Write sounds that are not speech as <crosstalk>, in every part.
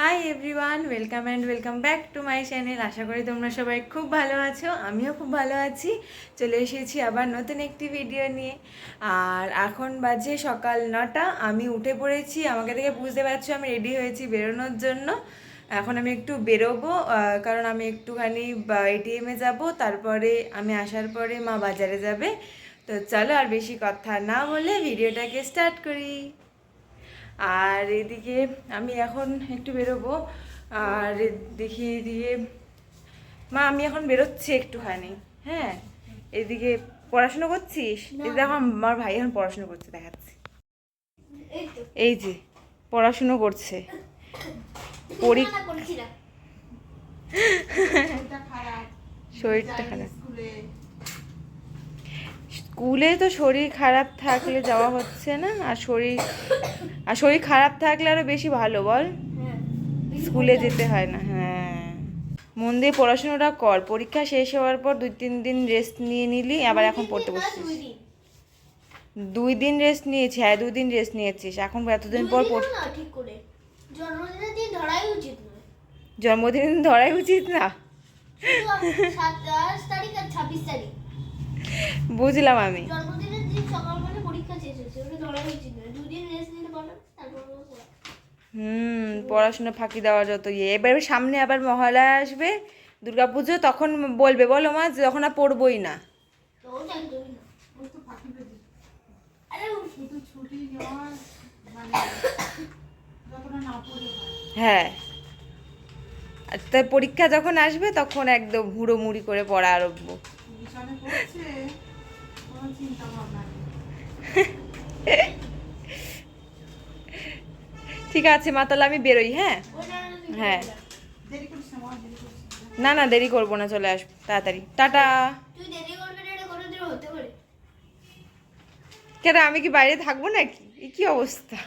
Hi everyone welcome and welcome back to my channel আশা করি তোমরা সবাই খুব ভালো আছো, আমিও খুব ভালো আছি। চলে এসেছি আবার নতুন একটি ভিডিও নিয়ে। আর এখন বাজে সকাল নটা, আমি উঠে পড়েছি। আমাকে দেখে বুঝতে পারছ আমি রেডি হয়েছি বেরোনোর জন্য। এখন আমি একটু বেরোবো কারণ আমি একটুখানি এটিএমে যাব। তারপরে আমি আসার পরে মা বাজারে যাবে। তো চলো আর বেশি কথা না বলে ভিডিওটাকে স্টার্ট করি। আর এদিকে আমি এখন একটু বেরোবো। আর দেখি এদিকে মা আমি এখন বেরোচ্ছি একটুখানি হ্যাঁ? এদিকে পড়াশুনো করছিস? এই দেখো আমার ভাই এখন পড়াশুনো করছে দেখাচ্ছি। এই যে পড়াশুনো করছে। <laughs> শরীরটা খারাপ। স্কুলে তো শরীর খারাপ থাকলে যাওয়া হচ্ছে না আর শরীর আর শরীর খারাপ থাকলে আরও বেশি ভালো বল। স্কুলে যেতে হয় না হ্যাঁ। মন দিয়ে পড়াশোনাটা কর পরীক্ষা শেষ হওয়ার পর দুই তিন দিন রেস্ট নিয়ে নিলি আবার এখন পড়তে বসছিস। দুই দিন রেস্ট নিয়েছি হ্যাঁ দুই দিন রেস্ট নিয়েছিস এখন এতদিন পর জন্মদিনের দিন জন্মদিন ধরাই উচিত না। বুঝলাম আমি। হুম পড়াশোনা ফাঁকি দেওয়া যত ইয়ে। এবার সামনে আবার মহালয়া আসবে দুর্গাপুজো তখন বলবে বলো মা যে তখন আর পড়বই না। মানে হয়। হ্যাঁ। আর তার পরীক্ষা যখন আসবে তখন একদম হুড়ো মুড়ি করে পড়া আরম্ভ। নেই। ঠিক আছে মা তাহলে আমি বেরোই হ্যাঁ? হ্যাঁ। না। না। দেরি করব না চলে আসব তাড়াতাড়ি। টাটা। কেন আমি কি বাইরে থাকব নাকি? এ কি অবস্থা?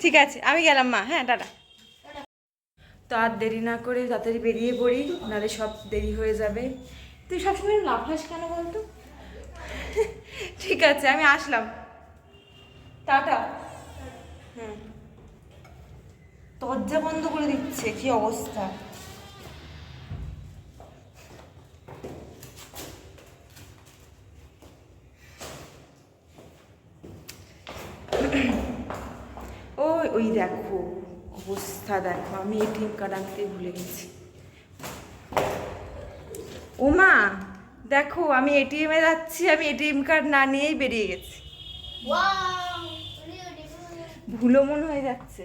ঠিক আছে আমি গেলাম মা হ্যাঁ টাটা। তো আর দেরি না করে তাড়াতাড়ি বেরিয়ে পড়ি নাহলে সব দেরি হয়ে যাবে। তুই সবসময় লাফাস কেন বলতো? ঠিক আছে আমি আসলাম। টাটা। হুম। দরজা বন্ধ করে দিচ্ছে কি অবস্থা? ওই ওই দেখো অবস্থা দেখো আমি এটিএম কার্ড আনতে ভুলে গেছি। ও মা দেখো আমি এটিএমে যাচ্ছি, আমি এটিএম কার্ড না নিয়েই বেরিয়ে গেছি। ভুলো মনে হয়ে যাচ্ছে।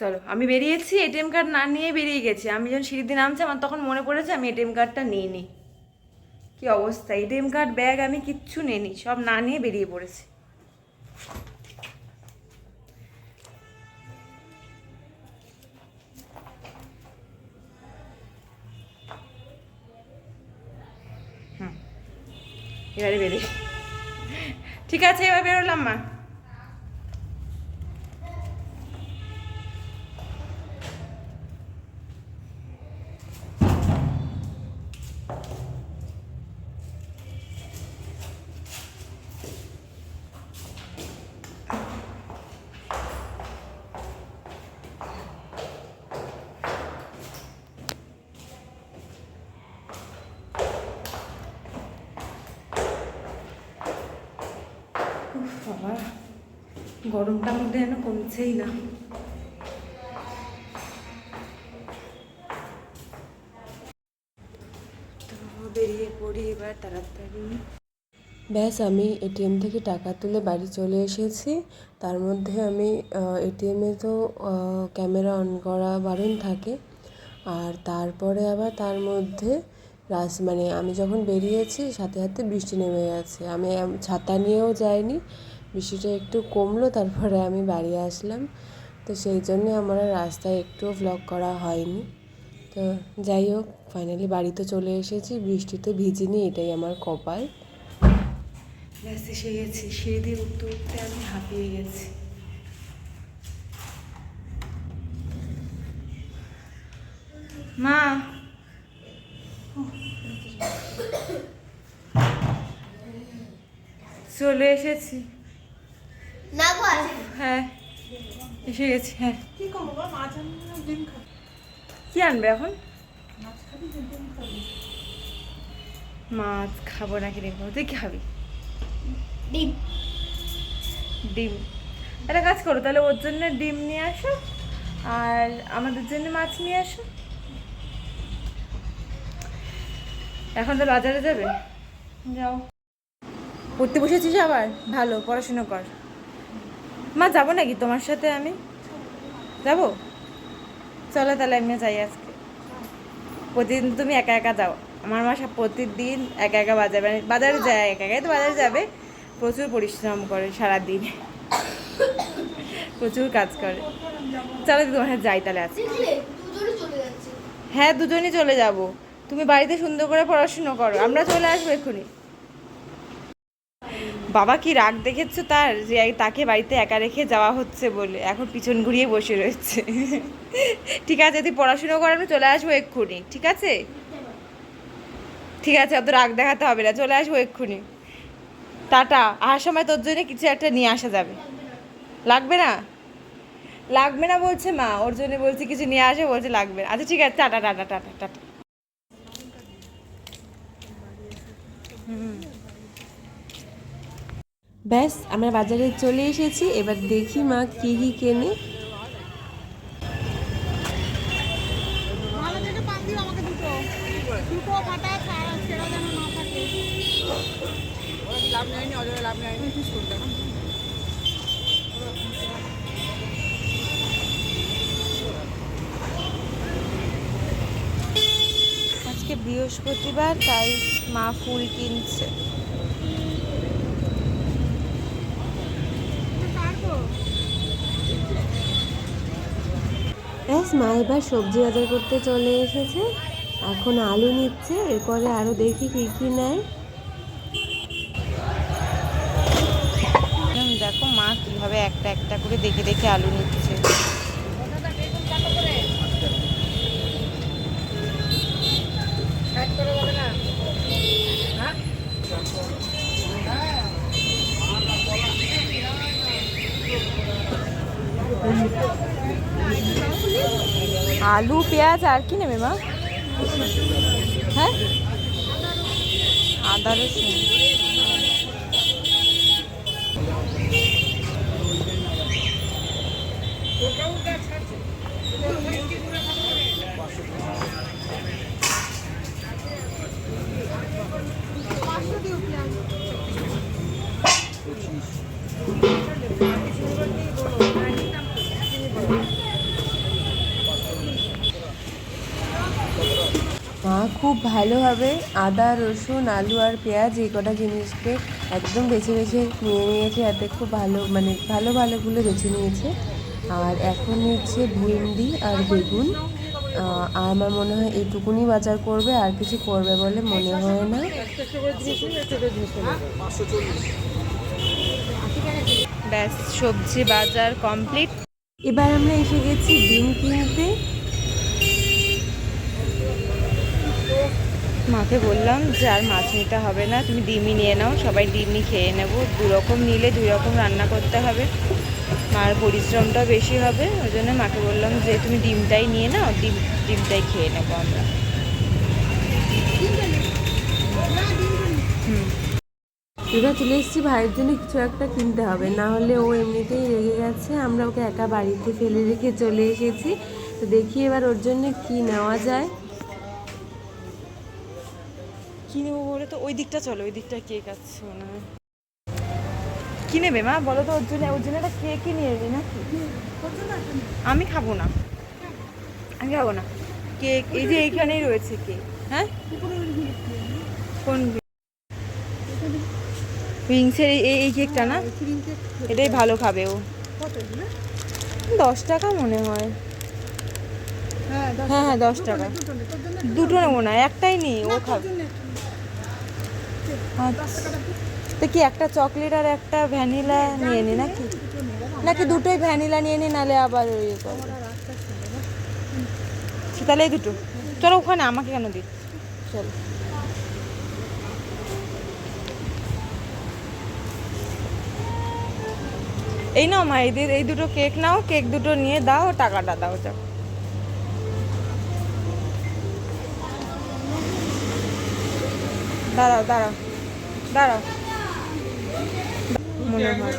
চলো, আমি বেরিয়েছি এটিএম কার্ড না নিয়ে বেরিয়ে গেছি। আমি যখন সিঁড়ি দিয়ে নামছি, আমার তখন মনে পড়েছে, আমি এটিএম কার্ডটা নিয়ে নিই কি অবস্থা? এটিএম কার্ড ব্যাগ আমি কিচ্ছু নিইনি, সব না নিয়ে বেরিয়ে পড়েছি। এবারে বেরিয়ে ঠিক আছে এবার বেরোলাম মা। বাবা গরমটা মধ্যে যেন কমছেই না। ব্যাস, আমি এটিএম থেকে টাকা তুলে বাড়ি চলে এসেছি। তার মধ্যে আমি এটিএমে তো ক্যামেরা অন করা বারণ থাকে। আর তারপরে আবার তার মধ্যে রাস মানে আমি যখন বেরিয়েছি, সাথে সাথে বৃষ্টি নেমে গেছে। আমি, ছাতা নিয়েও যাইনি। বৃষ্টিটা একটু কমলো, তারপরে আমি বাড়ি আসলাম। তো সেই জন্যে আমার রাস্তায় একটুও ভ্লগ করা হয়নি। তো যাই হোক ফাইনালি বাড়িতে চলে এসেছি। বৃষ্টিতে ভিজিনি, এটাই আমার কপাল। গেছি। সিঁড়ি দিয়ে উঠতে উঠতে আমি হাঁপিয়ে গেছি। মা! চলে এসেছি। না গো আছে। হ্যাঁ এসে গেছি হ্যাঁ। কি করব বা মাছ আনব না ডিম খাব। কি আনবে এখন? মাছ খাবি ডিম খাবি? মাছ খাব নাকি দেখব? তুই কি খাবি? ডিম। ডিম। একটা কাজ করো তাহলে ওর জন্য ডিম নিয়ে আসো আর আমাদের জন্য মাছ নিয়ে আসো। এখন তো বাজারে যাবে। যাও। পড়তে বসেছিস আবার? ভালো পড়াশুনো কর। মা যাব নাকি তোমার সাথে আমি? যাব? চলো তাহলে আমি যাই আজকে। প্রতিদিন তুমি একা একা যাও। আমার মা সব প্রতিদিন একা একা বাজারে বাজারে যায় একা একাই তো বাজারে যাবে। প্রচুর পরিশ্রম করে সারাদিন। প্রচুর কাজ করে। চলো তোমার সাথে যাই তাহলে আজকে। হ্যাঁ দুজনই চলে যাব। তুমি বাড়িতে সুন্দর করে পড়াশুনো করো। আমরা চলে আসব এক্ষুনি। বাবা কি রাগ দেখেছ তার? যে তাকে বাড়িতে একা রেখে যাওয়া হচ্ছে বলে। এখন পিছন ঘুরিয়ে বসে রয়েছে। ঠিক আছে, তুই পড়াশুনো করে, আমি চলে আসব এক্ষুনি। ঠিক আছে? ঠিক আছে, অত রাগ দেখাতে হবে না। চলে আসব এক্ষুনি। টাটা। আসার সময় তোর জন্য কিছু একটা নিয়ে আসা যাবে। লাগবে না? লাগবে না বলছে মা। ওর জন্য বলছে কিছু নিয়ে আসে, বলছে লাগবে না। আচ্ছা ঠিক আছে। Tata tata tata tata. ব্যাস, আমরা বাজারে চলে এসেছি। এবার দেখি মা কী কী কেনে। আজকে বৃহস্পতিবার, তাই মা ফুল কিনছে। ব্যাস মা এবার সবজি বাজার করতে চলে এসেছে। এখন আলু নিচ্ছে, এরপরে আরও দেখি কি কি নেয়। দেখো মা কীভাবে একটা একটা করে দেখে দেখে আলু নিচ্ছে। আলু পেঁয়াজ আর কি নেবে মা? হ্যাঁ? আদা রসুন। মা খুব ভালোভাবে আদা রসুন আলু আর পেঁয়াজ এই কটা জিনিসকে একদম বেছে বেছে নিয়ে নিয়েছে। এতে খুব ভালো মানে ভালো ভালোগুলো বেছে নিয়েছে। আর এখন নিচ্ছে ভেন্ডি আর বেগুন। আমার মনে হয় এইটুকুনি বাজার করবে আর কিছু করবে বলে মনে হয় না। ব্যাস সবজি বাজার কমপ্লিট। এবার আমরা এসে গেছি ডিম কিনতে। মাকে বললাম যে আর মাছ নিতে হবে না, তুমি ডিমই নিয়ে নাও, সবাই ডিমই খেয়ে নেব। দু রকম নিলে দুই রকম রান্না করতে হবে। মার পরিশ্রমটা বেশি হবে, ওই জন্য মাকে বললাম যে তুমি ডিমটাই নিয়ে নাও, ডিম, ডিমটাই খেয়ে নেব আমরা। এবার চলে এসেছি ভাইয়ের জন্য কিছু একটা কিনতে হবে। না হলে ও এমনিতেই রেগে গেছে, আমরা ওকে একা বাড়িতে ফেলে রেখে চলে এসেছি। তো দেখি এবার ওর জন্য কি নেওয়া যায়। কি নেব বলে তো? ওই দিকটা চলো, ওই দিকটা কেক আছে মনে হয়। কি নেবে মা? বলো তো, ওর জন্য ওর জন্য একটা কেকই নিয়ে এলি নাকি? আমি খাব না। আমি খাব না। কেক, এই যে এইখানেই রয়েছে কেক। হ্যাঁ? কোন উইংসের এই এই কেকটা না? এটাই ভালো খাবে ও। দশ টাকা মনে হয়। হ্যাঁ হ্যাঁ দশ টাকা। দুটো নেব না, একটাই নেই ও খাবে। তো কি একটা চকলেট আর একটা ভ্যানিলা নিয়ে নি নাকি? নাকি দুটোই ভ্যানিলা নিয়ে নি নালে আবার ওই ইয়ে আচ্ছা, তাহলে এই দুটো। চলো ওখানে আমাকে কেন দিচ্ছ চলো। এই নাও মা এই দুটো কেক নাও কেক দুটো নিয়ে দাও টাকাটা দাও যাও। দাঁড়াও দাঁড়াও দাঁড়াও। মনে হয়।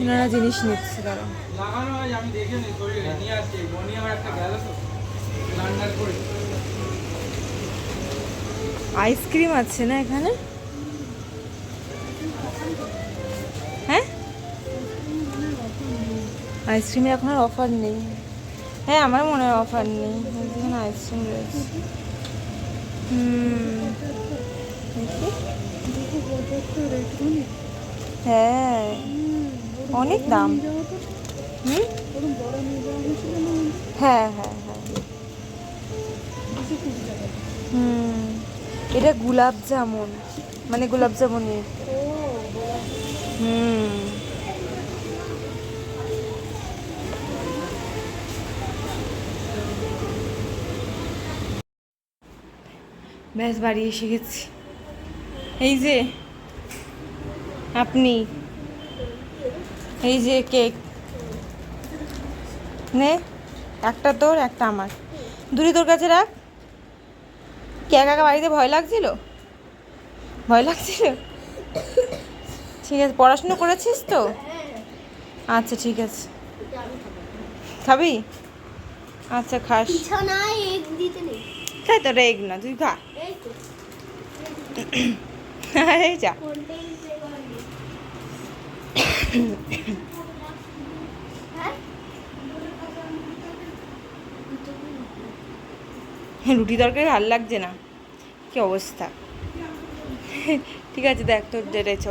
ওনারা জিনিস নিচ্ছে দাঁড়াও। লাগানো হয় আমি দেখে নি সরিয়ে নি, নিয়ে আসছি আমার একটা গেল তো লান্ডার করে আইসক্রিম আছে না এখানে? হ্যাঁ? আইসক্রিমে এখন আর অফার নেই। হ্যাঁ আমার মনে হয় অফার নেই। আইসক্রিম রয়েছে। হ্যাঁ অনেক দাম। হুম? হ্যাঁ হ্যাঁ হ্যাঁ। হুম, এটা গোলাপ জামুন মানে গোলাপ জামুনের। হুম। ব্যাস, বাড়ি এসে গেছি। এই যে, আপনি, এই যে কেক। নে, একটা তোর, একটা আমার। দুটি তোর কাছে রাখ। কি একা বাড়িতে ভয় লাগছিল? ভয় লাগছিল? ঠিক আছে, পড়াশুনো করেছিস তো? আচ্ছা ঠিক আছে। খাবি? আচ্ছা খাস। দিতে নেই। খাই তো রেগ না, তুই খা। এই যা। রুটি তরকারি ভালো লাগছে না? কি অবস্থা? ঠিক আছে, দেখ তোর যেটা ইচ্ছা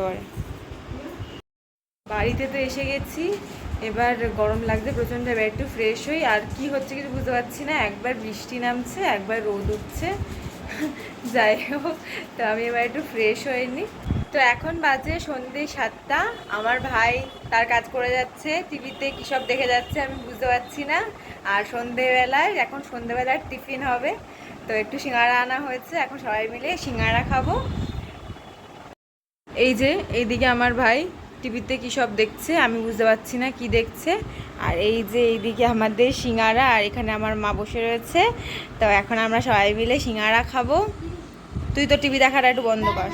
বাড়িতে তো এসে গেছি। এবার গরম লাগছে, প্রচণ্ড, এবার একটু ফ্রেশ হই। আর কি হচ্ছে কিছু বুঝতে পারছি না, একবার বৃষ্টি নামছে, একবার রোদ উঠছে। <laughs> যাই হোক, তো আমি এবার একটু ফ্রেশ হয়নি তো এখন বাজে সন্ধ্যে সাতটা, আমার ভাই তার কাজ করে যাচ্ছে, টিভিতে কী সব দেখে যাচ্ছে আমি বুঝতে পারছি না। আর সন্ধেবেলায়, এখন সন্ধেবেলার টিফিন হবে, তো একটু সিঙ্গারা আনা হয়েছে, এখন সবাই মিলে সিঙ্গারা খাব। এই যে, এইদিকে আমার ভাই টিভিতে কী সব দেখছে আমি বুঝতে পারছি না কি দেখছে। আর এই যে এইদিকে আমাদের সিঙ্গারা আর এখানে আমার মা বসে রয়েছে তো এখন আমরা সবাই মিলে সিঙ্গারা খাব। তুই তো টিভি দেখাটা একটু বন্ধ কর।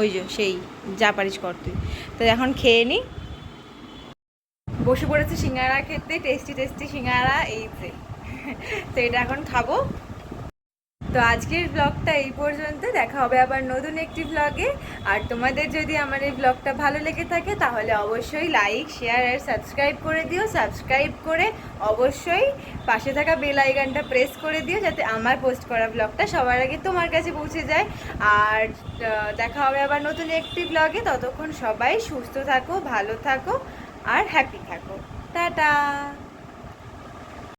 ওই যে সেই যা পারিস কর তুই। তো এখন খেয়ে নি। বসে পড়েছে সিঙ্গারা খেতে টেস্টি টেস্টি সিঙ্গারা এই যে। তো এটা এখন খাব। তো আজকের ব্লগটা এই পর্যন্ত। দেখা হবে আবার নতুন একটি ব্লগে আর তোমাদের যদি আমার এই ব্লগটা ভালো লেগে থাকে, তাহলে অবশ্যই লাইক শেয়ার আর সাবস্ক্রাইব করে দিও। সাবস্ক্রাইব করে অবশ্যই পাশে থাকা বেল আইকনটা প্রেস করে দিও, যাতে আমার পোস্ট করা ব্লগটা সবার আগে তোমার কাছে পৌঁছে যায়। আর দেখা হবে আবার নতুন একটি ব্লগে ততক্ষণ সবাই সুস্থ থাকো, ভালো থাকো, আর হ্যাপি থাকো। টাটা!